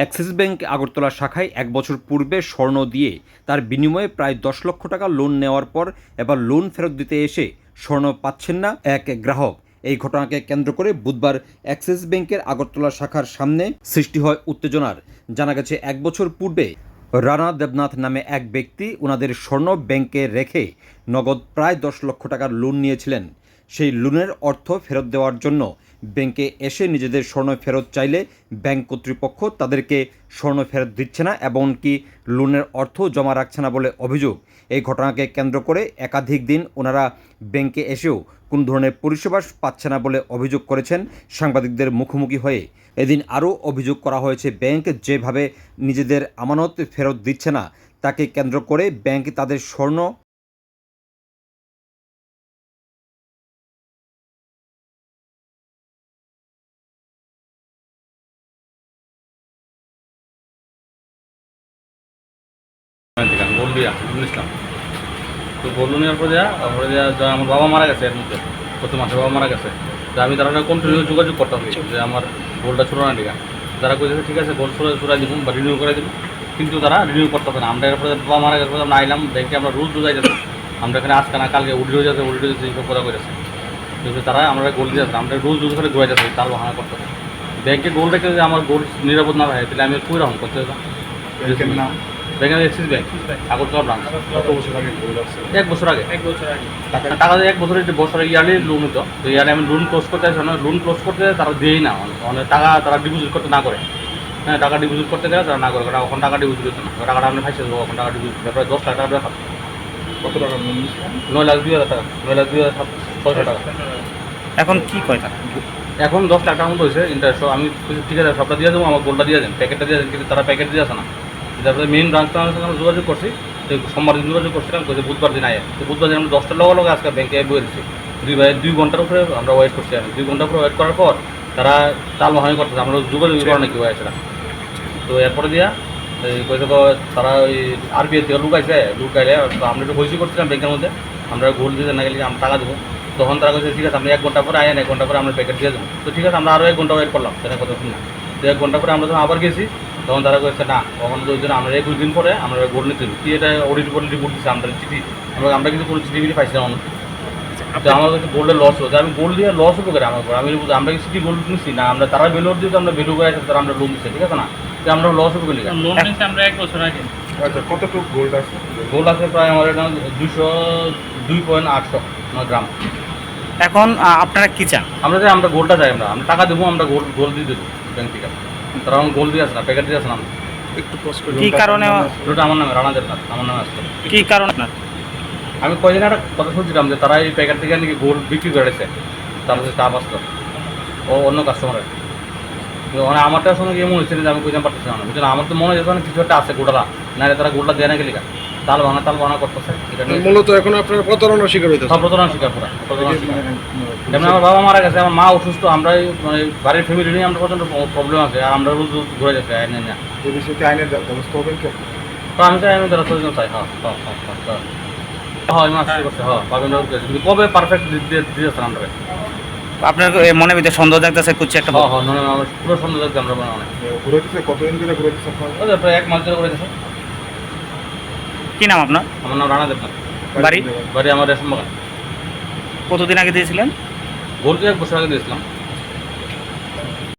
Axis bank Agartala শাখায় এক বছর পূর্বে স্বর্ণ দিয়ে তার বিনিময়ে প্রায় দশ লক্ষ টাকা লোন নেওয়ার পর এবার লোন ফেরত দিতে এসে স্বর্ণ পাচ্ছেন না এক গ্রাহক। এই ঘটনাকে কেন্দ্র করে বুধবার অ্যাক্সিস ব্যাংকের আগরতলা শাখার সামনে সৃষ্টি হয় উত্তেজনার। জানা গেছে, এক বছর পূর্বে রানা দেবনাথ নামে এক ব্যক্তি ওনাদের স্বর্ণ ব্যাংকে রেখে নগদ প্রায় দশ লক্ষ টাকার লোন নিয়েছিলেন। সেই লোনের অর্থ ফেরত দেওয়ার জন্য ব্যাংকে এসে নিজেদের স্বর্ণ ফেরত চাইলে ব্যাংক কর্তৃপক্ষ তাদেরকে স্বর্ণ ফেরত দিচ্ছে না এমনকি লোনের অর্থ জমা রাখছে না বলে অভিযোগ। এই ঘটনাকে কেন্দ্র করে একাধিক দিন ওনারা ব্যাংকে এসেও কোন ধরনের পরিষেবা পাচ্ছে না বলে অভিযোগ করেছেন সাংবাদিকদের মুখোমুখি হয়ে। এদিন আরও অভিযোগ করা হয়েছে, ব্যাংক যেভাবে নিজেদের আমানত ফেরত দিচ্ছে না, তাকে কেন্দ্র করে ব্যাংক তাদের স্বর্ণ দিয়া নুরুল ইসলাম তো গোল নেওয়ার পর যা, তারপরে যা আমার বাবা মারা গেছে এর মধ্যে, প্রথম মাসে বাবা মারা গেছে। আমি তারা কন্টিনিউ যোগাযোগ করতাম, যে আমার গোলটা ছোটো না টিকা তারা কইছে ঠিক আছে গোল ছোড়া ছোড়াই দিব, বা রিনিউ করে দিব। কিন্তু তারা রিনিউ করতে না। আমরা এরপরে বাবা মারা গেছে, আমরা আইলাম ব্যাংকে আমরা রোজ যোগাই যাচ্ছি আমরা এখানে আজকে না, কালকে উল্টো যাচ্ছে উল্টো যাচ্ছে এইসব কথা করেছে কিন্তু তারা আমরা গোল দিয়ে যাচ্ছে আমরা রোজ রোজ করে ঘুরে যাচ্ছি তার বাহানা করতে ব্যাংকে গোল রেখে আমার গোল নিরাপদ না হয়, তাহলে আমি কই রকম করতে ব্যাংকের এক্সিস ব্যাংক আগরতলা ব্রাঞ্চ কত বছর আগে এক বছর আগে। এক বছর আগে। টাকা টাকা দিয়ে এক বছরের যে বছরে ইয়ারলি লোন হতো তো ইয়ারে আমি লোন ক্লোজ করতে আসি লোন ক্লোজ করতে তারা দিয়েই না। মানে টাকা তারা ডিপোজিট করতে না করে। হ্যাঁ টাকা ডিপোজিট করতে গেলে তারা না করে কারণ এখন টাকা ডিপোজিট হতো না। টাকাটা আপনি ফাইসে দেবো এখন টাকা ডিপোজিট প্রায় দশ লাখ টাকা বেকার কত টাকা নয় লাখ দুই হাজার টাকা নয় লাখ দুই হাজার ছয়শো টাকা। এখন কি কয় টাকা? এখন দশ লাখ টাকার মতো হয়েছে ইন্টারেস্ট আমি ঠিক আছে সবটা দিয়ে দেবো আমার গোলটা দিয়ে দেন প্যাকেটটা দিয়ে দেন কিন্তু তারা প্যাকেট দিয়ে আসে না। তারপরে মেন ব্রাঞ্চটা আমার সঙ্গে আমরা যোগাযোগ করছি। তো সোমবার দিন যোগাযোগ করছিলাম তো বুধবার দিন আয়। তো বুধবার দিন আমরা দশটার লগে লগে আজকে ব্যাংকে বয়ে দিচ্ছি দুই ভাই দুই ঘণ্টার উপরে আমরা ওয়েট করছি আমি দুই ঘণ্টার উপরে ওয়েট করার পর তারা চাল মহানি করতেছে। আমরা যোগাযোগ করে নাকি সেটা তো এরপরে দিয়া গো, তারা ওই আরবিআই থেকে লুকাইছে লুকাইলে তো আমরা একটু হইসি করছিলাম ব্যাংকের মধ্যে। আমরা গোল দিতে না গেলে আমরা টাকা দেবো? তখন তারা কইছে ঠিক আছে আপনি এক ঘণ্টা পরে আয়েন এক ঘণ্টা পরে আমরা প্যাকেট দিয়ে দেবো। তো ঠিক আছে আমরা আরও এক ঘণ্টা ওয়েট করলাম সেটা কথা শুনি না তো এক ঘণ্টা পরে আমরা যখন আবার গেছি তখন তারা কইছে না তখন তো ওই জন্য আমরা একুশ দিন পরে আমরা গোল নিতে দিই। কি এটা অডিট করে রিপোর্ট দিচ্ছে আমরা চিঠি আমরা আমরা কিন্তু কোনো চিঠি পাইছিলাম না তো আমার কাছে গোল্ডের লস হচ্ছে আমি গোল্ড দিয়ে লস হব করে আমার। আমি আমরা কি সিটি গোল্ড নিচ্ছি না আমরা তারা ভ্যালু দিয়ে তো আমরা ভ্যালু করে আছে তারা আমরা লোন দিচ্ছে ঠিক আছে না? তো আমরা লস হব গেলে লোন আমরা এক বছর আগে। আচ্ছা কতটুকু গোল্ড আছে? গোল্ড আছে প্রায় আমার এটা দুশো দুই পয়েন্ট আটশো গ্রাম। এখন আপনারা কি চান? আমরা আমরা গোল্ডটা চাই আমরা। আমরা টাকা দেবো আমরা গোল্ড গোল্ড দিয়ে দেবো ব্যাংক থেকে। তারা আমার গোল দিয়ে আসে না প্যাকেট দিয়ে আসে না একটু কি কারণে ওটা আমার নামে রানা দেবনাথ আমার নামে আসতো। কি কারণে আপনার? আমি কয়দিন একটা কথা শুনছিলাম যে তারা এই প্যাকেট থেকে নাকি গোল বিক্রি করেছে তার মধ্যে চাপ আসতো। ও অন্য কাস্টমারের মানে আমারটা সঙ্গে এমন হয়েছে যে আমি বুঝতে পারতেছিলাম না। বুঝলাম আমার তো মনে হয়েছে না কিছু একটা আছে গোটালা। না তারা গোলটা দেয় না গেলে তাল ভাঙা তাল ভাঙা করতেছে। এটা নিয়ে মূলত এখন আপনার প্রতারণার শিকার হইতেছে। সব প্রতারণা শিকার করা প্রতারণা শিকার। যেমন আমার বাবা মারা গেছে আমার মা অসুস্থ আমরা মানে বাড়ির ফ্যামিলি নিয়ে আমরা প্রচণ্ড প্রবলেম আছে আর আমরা রোজ রোজ ঘুরে যাচ্ছি আইন না এই বিষয়টি আইনের ব্যবস্থা হবে কি? আমি চাই আমি সচেতন চাই হ্যাঁ হ্যাঁ হ্যাঁ হ্যাঁ হ্যাঁ। হ্যাঁ করছে হ্যাঁ পাবেন কবে পারফেক্ট দিয়ে দিয়েছেন আমরা আপনার? মনে ভিতরে সন্দেহ জাগতেছে কুচি একটা হ্যাঁ হ্যাঁ মানে পুরো সন্দেহ দেখতে আমরা মনে অনেক ঘুরেছে কতদিন ধরে আপনার? প্রায় এক মাস ধরে করে দিয়েছে কি নাম আপনার? আমার নাম রানা দেবনাথ। বাড়ি? বাড়ি আমার রেশম বাগান। কতদিন আগে দিয়েছিলেন? বলতে এক বছর আগে দিয়েছিলাম।